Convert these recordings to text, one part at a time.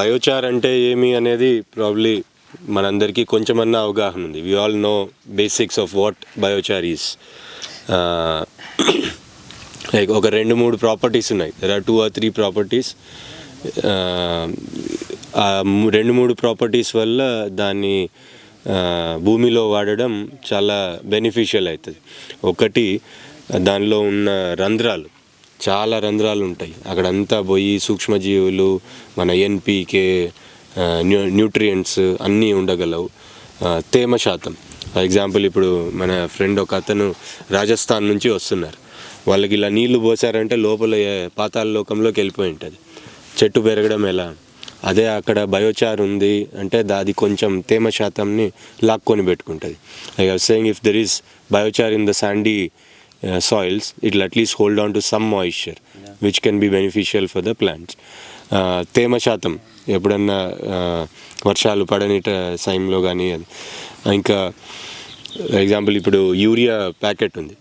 Biochar అంటే ఏమి అనేది ప్రాబ్లీ మనందరికీ కొంచెమన్నా అవగాహన ఉంది. We all know basics of what biochar is like ఒక రెండు మూడు ప్రాపర్టీస్ ఉన్నాయి. There are two or three properties రెండు మూడు ప్రాపర్టీస్ వల్ల దాన్ని uh, భూమిలో వాడడం చాలా బెనిఫిషియల్ అవుతుంది. ఒకటి దానిలో ఉన్న రంధ్రాలు. చాలా రంధ్రాలు ఉంటాయి అక్కడంతా పోయి సూక్ష్మజీవులు మన ఎన్పికే న్యూ న్యూట్రియంట్స్ అన్నీ ఉండగలవు. తేమ శాతం. ఫర్ ఎగ్జాంపుల్ ఇప్పుడు మన ఫ్రెండ్ ఒక అతను రాజస్థాన్ నుంచి వస్తున్నారు. వాళ్ళకి ఇలా నీళ్ళు పోసారంటే లోపల పాతాల లోకంలోకి వెళ్ళిపోయి ఉంటుంది చెట్టు పెరగడం ఎలా? అదే అక్కడ బయోచార్ ఉంది అంటే అది కొంచెం తేమ శాతంని లాక్కొని పెట్టుకుంటుంది. I are saying if there is biochar in the sandy soils it at least hold on to some moisture which can be beneficial for the plants తేమ శాతం ఎప్పుడన్నా ఆ, వర్షాలు పడని టైంలో కానీ అది. ఇంకా ఎగ్జాంపుల్ ఇప్పుడు యూరియా ప్యాకెట్ ఉంది.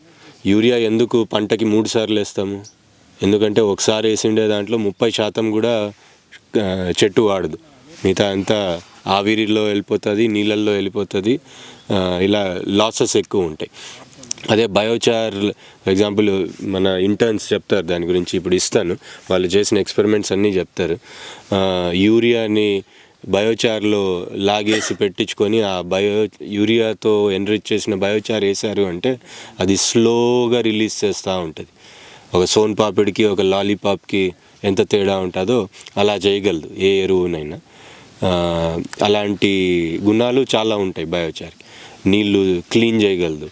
యూరియా ఎందుకు పంటకి మూడు సార్లు వేస్తాము? ఎందుకంటే ఒకసారి వేసిండే దాంట్లో ముప్పై శాతం కూడా చెట్టు వాడదు. మిగతా అంతా ఆవిరిలో వెళ్ళిపోతుంది నీళ్ళల్లో వెళ్ళిపోతుంది ఇలా లాసెస్ ఎక్కువ ఉంటాయి. అదే బయోచార్ ఎగ్జాంపుల్ మన ఇంటర్న్స్ చెప్తారు దాని గురించి ఇప్పుడు ఇస్తాను. వాళ్ళు చేసిన ఎక్స్పెరిమెంట్స్ అన్నీ చెప్తారు. యూరియాని బయోచార్లో లాగేసి పెట్టించుకొని ఆ బయో యూరియాతో ఎన్రిచ్ చేసిన బయోచార్ వేశారు అంటే అది స్లోగా రిలీజ్ చేస్తూ ఉంటుంది. ఒక సోన్ పాపిడికి ఒక లాలీపాప్కి ఎంత తేడా ఉంటుందో అలా చేయగలదు ఏ ఎరువునైనా. అలాంటి గుణాలు చాలా ఉంటాయి బయోచార్కి నీళ్ళు క్లీన్ చేయగలదు.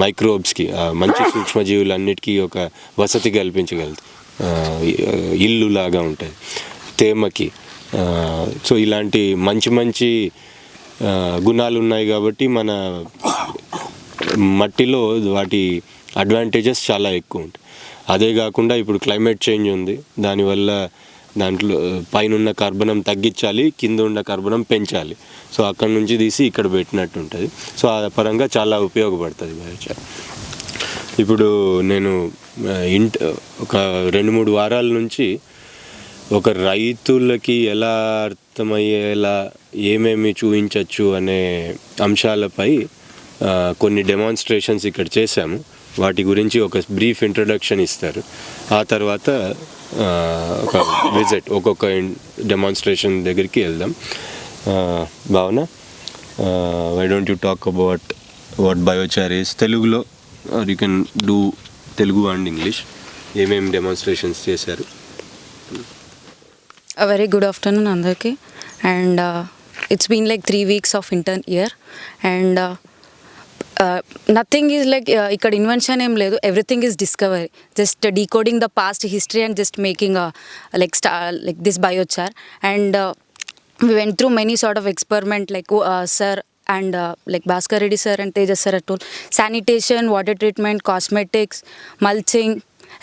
మైక్రోబ్స్కి మంచి సూక్ష్మజీవులన్నిటికీ ఒక వసతి కల్పించగలదు ఇల్లు లాగా ఉంటుంది. తేమకి సో ఇలాంటి మంచి మంచి గుణాలు ఉన్నాయి కాబట్టి మన మట్టిలో వాటి అడ్వాంటేజెస్ చాలా ఎక్కువ ఉంటాయి. అదే కాకుండా ఇప్పుడు క్లైమేట్ చేంజ్ ఉంది. దానివల్ల దాంట్లో పైన ఉన్న కర్బనం తగ్గించాలి కింద ఉన్న కర్బనం పెంచాలి. సో అక్కడ నుంచి తీసి ఇక్కడ పెట్టినట్టు ఉంటుంది. సో ఆ పరంగా చాలా ఉపయోగపడుతుంది బయోచార్ ఇప్పుడు నేను ఇంట్ ఒక రెండు మూడు వారాల నుంచి ఒక రైతులకి ఎలా అర్థమయ్యేలా ఏమేమి చూపించవచ్చు అనే అంశాలపై కొన్ని డెమాన్స్ట్రేషన్స్ ఇక్కడ చేశాము. వాటి గురించి ఒక బ్రీఫ్ ఇంట్రడక్షన్ ఇస్తారు. ఆ తర్వాత ఒక విజిట్ ఒక్కొక్క డెమాన్స్ట్రేషన్ దగ్గరికి వెళ్దాం. భావన? Why don't you talk about what biochar is తెలుగులో are you can do Telugu and English ఏమేమి డెమాన్స్ట్రేషన్స్ చేశారు? వెరీ గుడ్ ఆఫ్టర్నూన్ అందరికీ. And it's been like three weeks of intern year and nothing is like ఇక్కడ invention ఏం లేదు everything is discovery just decoding the past history and just making like స్టా like this biochar and we went through many sort of experiment like sir and like Bhaskar Reddy sir and Tejas sir అటు sanitation water treatment cosmetics mulching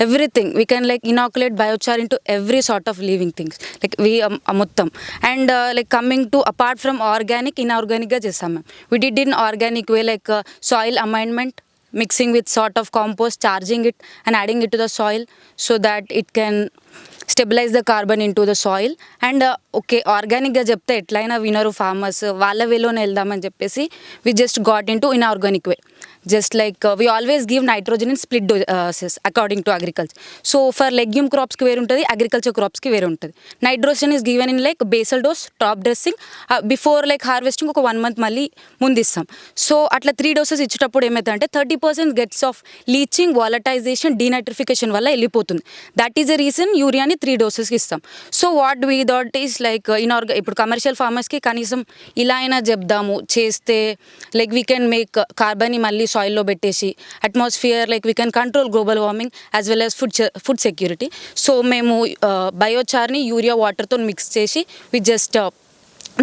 everything we can like inoculate biochar into every sort of living things like we మొత్తం. And like coming to apart from organic ఇన్ఆర్గానిక్గా చేస్తాం ma'am we did inorganic way like soil amendment mixing with sort of compost charging it and adding it to the soil so that it can stabilize the carbon into the soil and okay ఆర్గానిక్గా చెప్తే ఎట్లయినా వినరు farmers వాళ్ళ వేలోనే వెళ్దామని చెప్పేసి we just got into inorganic way just like we always give nitrogen in split doses according to agriculture so for legume క్రాప్స్కి వేరు ఉంటుంది అగ్రికల్చర్ క్రాప్స్కి వేరు ఉంటుంది nitrogen is given in like basal dose top dressing before like harvesting ఒక one month మళ్ళీ ముందు ఇస్తాం so అట్లా త్రీ డోసెస్ ఇచ్చేటప్పుడు ఏమవుతుందంటే thirty percent gets of leaching volatilization denitrification వల్ల వెళ్ళిపోతుంది. దట్ ఈస్ ద రీజన్ యూరియాని త్రీ డోసెస్కి ఇస్తాం. So what we that is like in ఆర్గ ఇప్పుడు కమర్షియల్ ఫార్మర్స్కి కనీసం ఇలా అయినా చెప్దాము చేస్తే లైక్ వీ కెన్ మేక్ కార్బన్ని మళ్ళీ సాయిల్లో పెట్టేసి atmosphere like we can control global warming as well as food food security so మేము బయోచార్ని యూరియా వాటర్తో మిక్స్ చేసి వి జస్ట్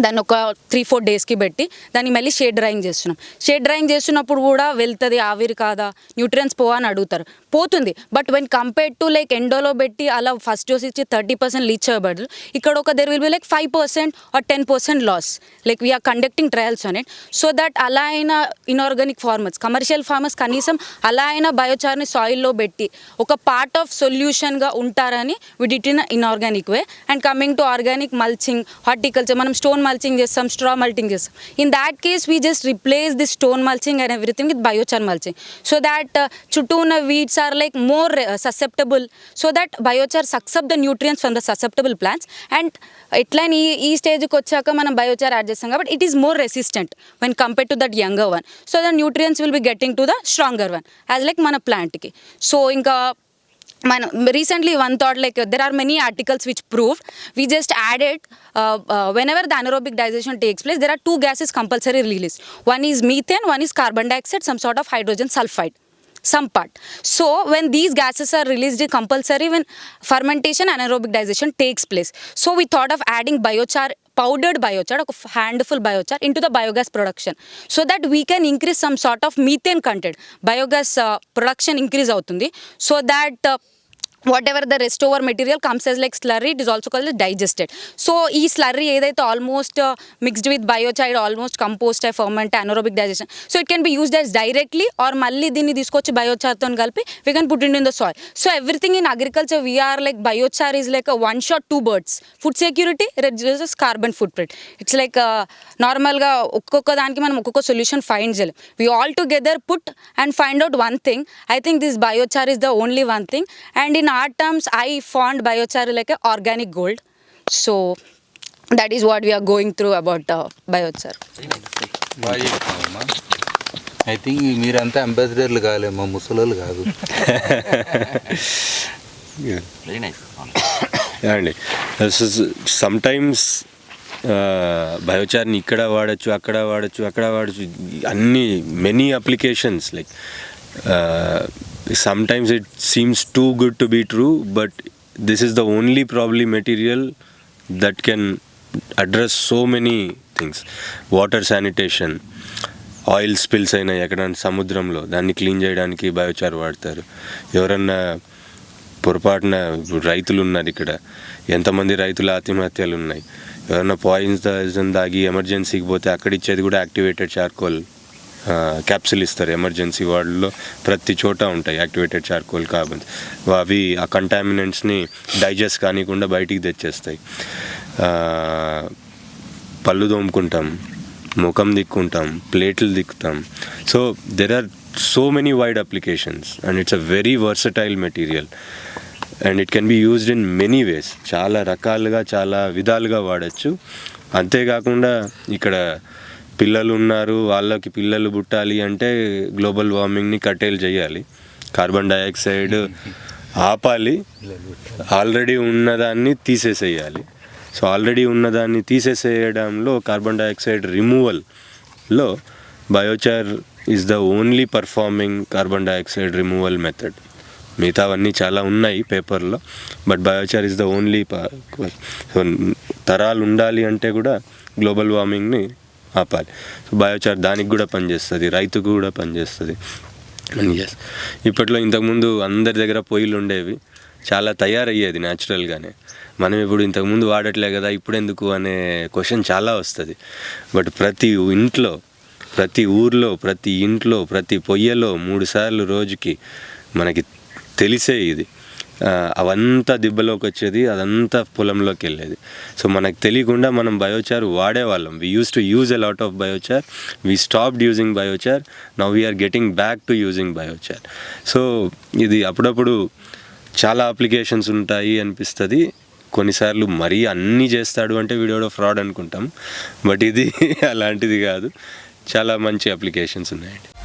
దాన్ని ఒక త్రీ ఫోర్ డేస్కి పెట్టి దాన్ని మళ్ళీ షేడ్ డ్రాయింగ్ చేస్తున్నాం. షేడ్ డ్రాయింగ్ చేస్తున్నప్పుడు కూడా వెళ్తుంది ఆవిరి కాదా? న్యూట్రియన్స్ పోవా అని అడుగుతారు. పోతుంది. But when compared to like ఎండోలో పెట్టి అలా ఫస్ట్ డోస్ ఇచ్చి థర్టీ పర్సెంట్ లీచ్ చేయబడదు. ఇక్కడ ఒక there will be like five percent or ten percent loss like we're conducting trials on it so that అలా అయినా ఇన్ఆర్గానిక్ ఫార్మర్స్ కమర్షియల్ ఫార్మర్స్ కనీసం అలా అయినా బయోచార్ని సాయిల్లో పెట్టి ఒక పార్ట్ ఆఫ్ సొల్యూషన్గా ఉంటారని we did in inorganic way and coming to organic mulching horticulture మనం స్టోన్ మల్చింగ్ చేస్తాం స్ట్రా మల్టింగ్ చేస్తాం. In that case we just replace the stone mulching and everything with biochar mulching so that చుట్టూ ఉన్న weeds are like more susceptible so that biochar accept the nutrients from the susceptible plants and ఎట్లయినా ఈ ఈ స్టేజ్కి వచ్చాక మనం biochar add చేస్తాం కాబట్టి it is more resistant when compare to that younger one so the nutrients will be getting to the stronger one as like మన ప్లాంట్కి సో ఇంకా మన recently one thought like there are many articles which proved we just added whenever the anaerobic digestion takes place there are two gases compulsory released one is methane one is carbon dioxide some sort of hydrogen sulfide. Some part so when these gases are released compulsory when fermentation anaerobic digestion takes place so we thought of adding biochar powdered biochar ఒక handful biochar into the biogas production so that we can increase some sort of methane content biogas production increase అవుతుంది. So that whatever the rest over material comes as like slurry it also also as digested so ఈ slurry ఏదైతే almost mixed with biochar almost compost ferment anaerobic digestion so it can be used as directly or మళ్ళీ దీన్ని తీసుకొచ్చి బయోచార్తో కలిపి we can put in in the soil so everything in agriculture we're like biochar is like one shot two birds food security reduces carbon footprint it's like నార్మల్గా ఒక్కొక్క దానికి మనం ఒక్కొక్క సొల్యూషన్ ఫైండ్ చేయలేం. We all together put and find out one thing I think this biochar is the only one thing and in or terms I found biochar like organic gold. So that is what we're going through about biochar. I think మీరంతా అంబాసిడర్లు కాలేమ్మా ముసలోళ్ళు కాదు. అండి some times బయోచార్ని ఇక్కడ వాడచ్చు అక్కడ వాడచ్చు అక్కడ వాడచ్చు అన్ని many applications like sometimes it it too too good to be true but is is the only probably material that can address so many things water sanitation oil spills అయినాయి ఎక్కడైనా సముద్రంలో దాన్ని క్లీన్ చేయడానికి బయోచార్ వాడతారు. ఎవరన్నా పొరపాటున రైతులు ఉన్నారు ఇక్కడ. ఎంతమంది రైతుల ఆత్మహత్యలు ఉన్నాయి ఎవరైనా పాయిన్స్ దాగి ఎమర్జెన్సీకి పోతే అక్కడ ఇచ్చేది కూడా యాక్టివేటెడ్ చార్కోల్ క్యాప్సిల్ ఇస్తారు ఎమర్జెన్సీ వార్డులో ప్రతి చోట ఉంటాయి యాక్టివేటెడ్ చార్కోల్ కార్బన్స్ అవి ఆ కంటామినెంట్స్ని డైజెస్ట్ కానికుండా బయటికి తెచ్చేస్తాయి. పళ్ళు తోముకుంటాం ముఖం దిక్కుంటాం ప్లేట్లు దిక్కుతాం so there are so many wide applications and it's a very versatile material and it can be used in many ways చాలా రకాలుగా చాలా విధాలుగా వాడచ్చు. అంతేకాకుండా ఇక్కడ పిల్లలు ఉన్నారు వాళ్ళకి పిల్లలు పుట్టాలి అంటే గ్లోబల్ వార్మింగ్ని కట్టేలు చేయాలి. కార్బన్ డైఆక్సైడ్ ఆపాలి. ఆల్రెడీ ఉన్నదాన్ని తీసేసేయాలి. సో ఆల్రెడీ ఉన్నదాన్ని తీసేసేయడంలో carbon dioxide రిమూవల్లో biochar is the only performing carbon dioxide removal method. మిగతావన్నీ చాలా ఉన్నాయి పేపర్లో but biochar is the only so తరాలు ఉండాలి అంటే కూడా గ్లోబల్ వార్మింగ్ని ఆపాలి. సో బయోచార్ దానికి కూడా పనిచేస్తుంది రైతుకు కూడా పనిచేస్తుంది. ఎస్ ఇప్పట్లో ఇంతకుముందు అందరి దగ్గర పొయ్యిలు ఉండేవి. చాలా తయారయ్యేది న్యాచురల్గానే మనం ఇప్పుడు ఇంతకుముందు వాడట్లే కదా ఇప్పుడు ఎందుకు అనే క్వశ్చన్ చాలా వస్తుంది. బట్ ప్రతి ఇంట్లో ప్రతి ఊర్లో ప్రతి ఇంట్లో ప్రతి పొయ్యలో మూడు సార్లు రోజుకి మనకి తెలిసే ఇది. అవంతా దిబ్బలోకి వచ్చేది అదంతా పొలంలోకి వెళ్ళేది. సో మనకు తెలియకుండా మనం బయోచార్ వాడేవాళ్ళం. We use to use a lot of biochar we stopped using biochar now we're getting back to using biochar so ఇది అప్పుడప్పుడు చాలా అప్లికేషన్స్ ఉంటాయి అనిపిస్తుంది. కొన్నిసార్లు మరీ అన్నీ చేస్తాడు అంటే వీడియోడో ఫ్రాడ్ అనుకుంటాం. బట్ ఇది అలాంటిది కాదు. చాలా మంచి అప్లికేషన్స్ ఉన్నాయండి.